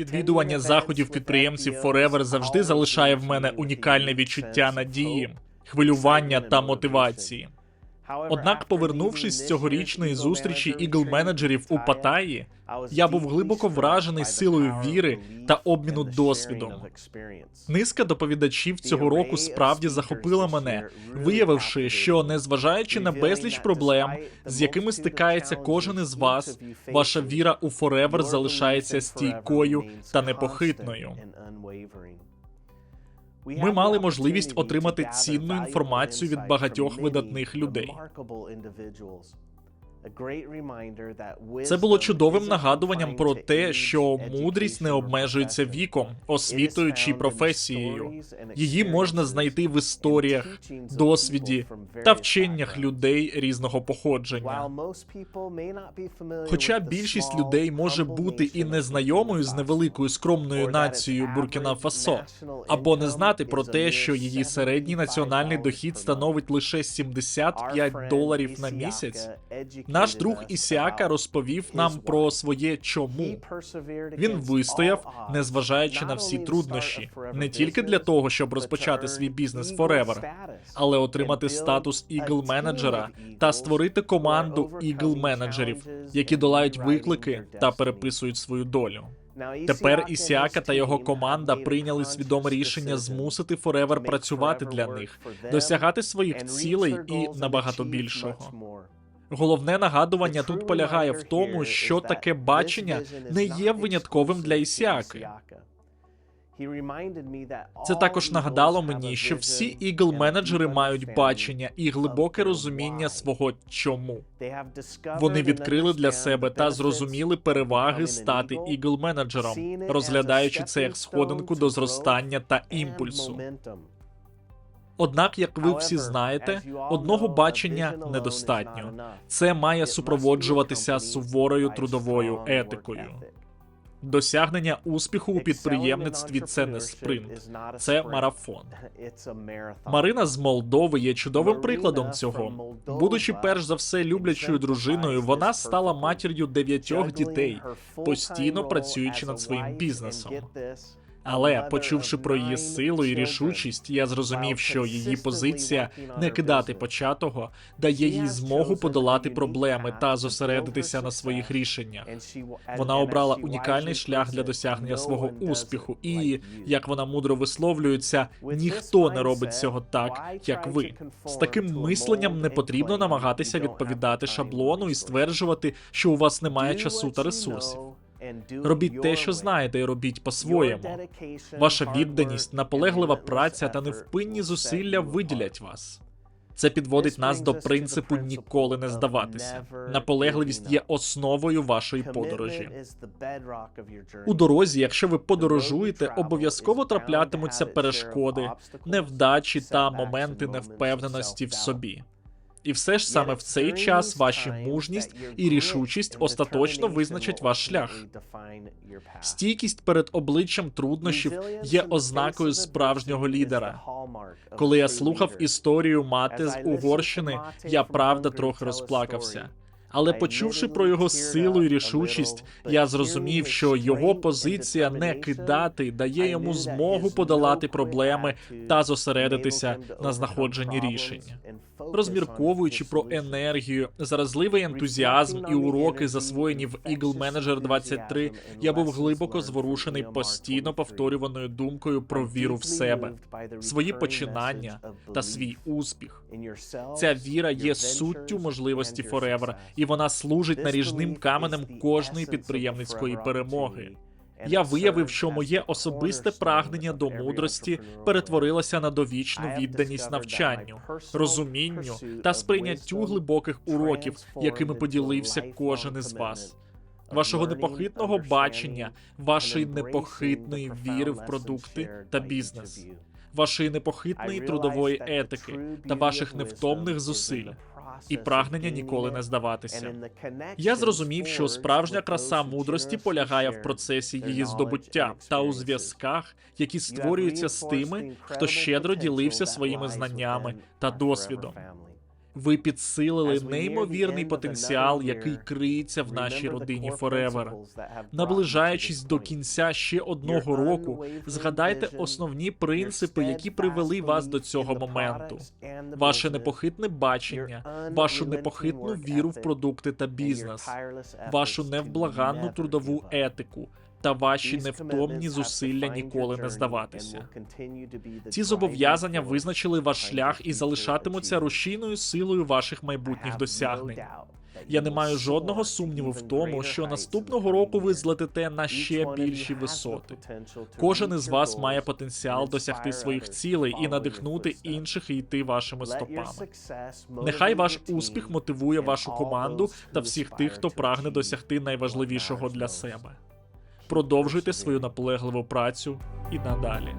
Відвідування заходів підприємців Forever завжди залишає в мене унікальне відчуття надії, хвилювання та мотивації. Однак, повернувшись з цьогорічної зустрічі ігл-менеджерів у Паттайі, я був глибоко вражений силою віри та обміну досвідом. Низка доповідачів цього року справді захопила мене, виявивши, що незважаючи на безліч проблем, з якими стикається кожен із вас, ваша віра у Forever залишається стійкою та непохитною. Ми мали можливість отримати цінну інформацію від багатьох видатних людей. Це було чудовим нагадуванням про те, що мудрість не обмежується віком, освітою чи професією. Її можна знайти в історіях, досвіді та вченнях людей різного походження. Хоча більшість людей може бути і незнайомою з невеликою скромною нацією Буркіна Фасо, або не знати про те, що її середній національний дохід становить лише 75 доларів на місяць. Наш друг Ісіака розповів нам про своє чому. Він вистояв, незважаючи на всі труднощі, не тільки для того, щоб розпочати свій бізнес Forever, але отримати статус ігл менеджера та створити команду ігл менеджерів, які долають виклики та переписують свою долю. Тепер Ісіака та його команда прийняли свідоме рішення змусити Forever працювати для них, досягати своїх цілей і набагато більшого. Головне нагадування тут полягає в тому, що таке бачення не є винятковим для Ісіаки. Це також нагадало мені, що всі ігл менеджери мають бачення і глибоке розуміння свого чому. Вони відкрили для себе та зрозуміли переваги стати ігл менеджером, розглядаючи це як сходинку до зростання та імпульсу. Однак, як ви всі знаєте, одного бачення недостатньо. Це має супроводжуватися суворою трудовою етикою. Досягнення успіху у підприємництві це не спринт, це марафон. Марина з Молдови є чудовим прикладом цього. Будучи перш за все люблячою дружиною, вона стала матір'ю дев'ятьох дітей, постійно працюючи над своїм бізнесом. Але почувши про її силу і рішучість, я зрозумів, що її позиція не кидати початого дає їй змогу подолати проблеми та зосередитися на своїх рішеннях. Вона обрала унікальний шлях для досягнення свого успіху, і як вона мудро висловлюється, ніхто не робить цього так, як ви. З таким мисленням не потрібно намагатися відповідати шаблону і стверджувати, що у вас немає часу та ресурсів. Робіть те, що знаєте, і робіть по-своєму. Ваша відданість, наполеглива праця та невпинні зусилля виділять вас. Це підводить нас до принципу ніколи не здаватися. Наполегливість є основою вашої подорожі. У дорозі, якщо ви подорожуєте, обов'язково траплятимуться перешкоди, невдачі та моменти невпевненості в собі. І все ж саме в цей час ваші мужність і рішучість остаточно визначать ваш шлях. Стійкість перед обличчям труднощів є ознакою справжнього лідера. Коли я слухав історію мати з Угорщини, я правда трохи розплакався. Але почувши про його силу і рішучість, я зрозумів, що його позиція не кидати дає йому змогу подолати проблеми та зосередитися на знаходженні рішень. Розмірковуючи про енергію, заразливий ентузіазм і уроки, засвоєні в Eagle Manager 23, я був глибоко зворушений постійно повторюваною думкою про віру в себе, свої починання та свій успіх. Ця віра є суттю можливості Forever, і вона служить наріжним каменем кожної підприємницької перемоги. Я виявив, що моє особисте прагнення до мудрості перетворилося на довічну відданість навчанню, розумінню та сприйняттю глибоких уроків, якими поділився кожен із вас. Вашого непохитного бачення, вашої непохитної віри в продукти та бізнес, вашої непохитної трудової етики та ваших невтомних зусиль і прагнення ніколи не здаватися. Я зрозумів, що справжня краса мудрості полягає в процесі її здобуття та у зв'язках, які створюються з тими, хто щедро ділився своїми знаннями та досвідом. Ви підсилили неймовірний потенціал, який криється в нашій родині Forever. Наближаючись до кінця ще одного року, згадайте основні принципи, які привели вас до цього моменту. Ваше непохитне бачення, вашу непохитну віру в продукти та бізнес, вашу невблаганну трудову етику та ваші невтомні зусилля ніколи не здаватися. Ці зобов'язання визначили ваш шлях і залишатимуться рушійною силою ваших майбутніх досягнень. Я не маю жодного сумніву в тому, що наступного року ви злетите на ще більші висоти. Кожен із вас має потенціал досягти своїх цілей і надихнути інших і йти вашими стопами. Нехай ваш успіх мотивує вашу команду та всіх тих, хто прагне досягти найважливішого для себе. Продовжуйте свою наполегливу працю і надалі.